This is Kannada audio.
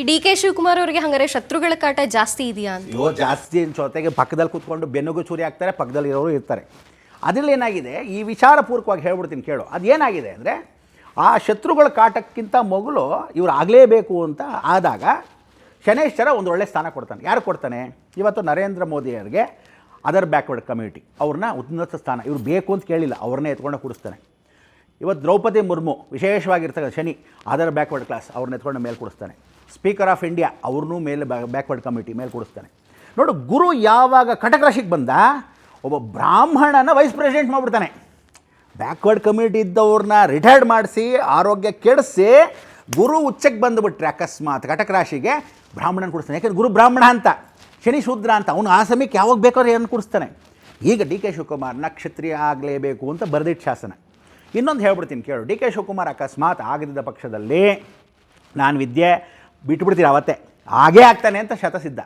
ಈ ಡಿ ಕೆ ಶಿವಕುಮಾರ್ ಅವರಿಗೆ ಹಂಗಾರೆ ಶತ್ರುಗಳ ಕಾಟ ಜಾಸ್ತಿ ಇದೆಯಾ ಅಂತ? ಜಾಸ್ತಿ ಜೊತೆಗೆ ಪಕ್ಕದಲ್ಲಿ ಕೂತ್ಕೊಂಡು ಬೆನ್ನುಗು ಚೂರಿ ಹಾಕ್ತಾರೆ, ಪಕ್ಕದಲ್ಲಿ ಇರೋರು ಇರ್ತಾರೆ. ಅದರಲ್ಲಿ ಏನಾಗಿದೆ? ಈ ವಿಚಾರಪೂರ್ವಕವಾಗಿ ಹೇಳ್ಬಿಡ್ತೀನಿ ಕೇಳು. ಅದೇನಾಗಿದೆ ಅಂದರೆ, ಆ ಶತ್ರುಗಳ ಕಾಟಕ್ಕಿಂತ ಮೊದಲು ಇವ್ರು ಆಗಲೇಬೇಕು ಅಂತ ಆದಾಗ ಶನೇಶ್ವರ ಒಂದು ಒಳ್ಳೆ ಸ್ಥಾನ ಕೊಡ್ತಾನೆ. ಯಾರು ಕೊಡ್ತಾನೆ? ಇವತ್ತು ನರೇಂದ್ರ ಮೋದಿ ಅವರಿಗೆ ಅದರ್ ಬ್ಯಾಕ್ವರ್ಡ್ ಕಮ್ಯುನಿಟಿ ಅವ್ರನ್ನ ಉನ್ನತ ಸ್ಥಾನ. ಇವ್ರು ಬೇಕು ಅಂತ ಕೇಳಿಲ್ಲ. ಅವ್ರನ್ನೇ ಎತ್ಕೊಂಡು ಕೂಡಿಸ್ತಾನೆ. ಇವತ್ತು ದ್ರೌಪದಿ ಮುರ್ಮು ವಿಶೇಷವಾಗಿರ್ತಕ್ಕಂಥ ಶನಿ ಅದರ್ ಬ್ಯಾಕ್ವರ್ಡ್ ಕ್ಲಾಸ್ ಅವ್ರನ್ನ ಎತ್ಕೊಂಡು ಮೇಲೆ ಕೊಡಿಸ್ತಾನೆ. ಸ್ಪೀಕರ್ ಆಫ್ ಇಂಡಿಯಾ ಅವ್ರನ್ನೂ ಮೇಲೆ ಬ್ಯಾಕ್ವರ್ಡ್ ಕಮಿಟಿ ಮೇಲೆ ಕೊಡಿಸ್ತಾನೆ. ನೋಡು, ಗುರು ಯಾವಾಗ ಕಟಕ ರಾಶಿಗೆ ಬಂದ, ಒಬ್ಬ ಬ್ರಾಹ್ಮಣನ ವೈಸ್ ಪ್ರೆಸಿಡೆಂಟ್ ಮಾಡಿಬಿಡ್ತಾನೆ. ಬ್ಯಾಕ್ವರ್ಡ್ ಕಮಿಟಿ ಇದ್ದವ್ರನ್ನ ರಿಟೈರ್ಡ್ ಮಾಡಿಸಿ, ಆರೋಗ್ಯ ಕೆಡಿಸಿ, ಗುರು ಉಚ್ಚಕ್ಕೆ ಬಂದುಬಿಟ್ರೆ ಅಕಸ್ಮಾತ್ ಕಟಕ ರಾಶಿಗೆ ಬ್ರಾಹ್ಮಣನ ಕೊಡಿಸ್ತಾನೆ. ಯಾಕಂದ್ರೆ ಗುರು ಬ್ರಾಹ್ಮಣ ಅಂತ, ಶನಿ ಶೂದ್ರ ಅಂತ, ಅವನು ಆ ಸಮಯಕ್ಕೆ ಯಾವಾಗ ಬೇಕಾದ್ರೆ ಏನು ಕೊಡಿಸ್ತಾನೆ. ಈಗ ಡಿ ಕೆ ಶಿವಕುಮಾರ್ ನಕ್ಷತ್ರಿಯ ಆಗಲೇಬೇಕು ಅಂತ ಬರೆದಿಟ್ಟು ಶಾಸನ. ಇನ್ನೊಂದು ಹೇಳ್ಬಿಡ್ತೀನಿ ಕೇಳು, ಡಿ ಕೆ ಶಿವಕುಮಾರ್ ಅಕಸ್ಮಾತ್ ಆಗದಿದ್ದ ಪಕ್ಷದಲ್ಲಿ ನಾನು ವಿದ್ಯೆ ಬಿಟ್ಬಿಡ್ತೀನಿ ಅವತ್ತೇ? ಹಾಗೇ ಆಗ್ತಾನೆ ಅಂತ ಶತಸಿದ್ಧ.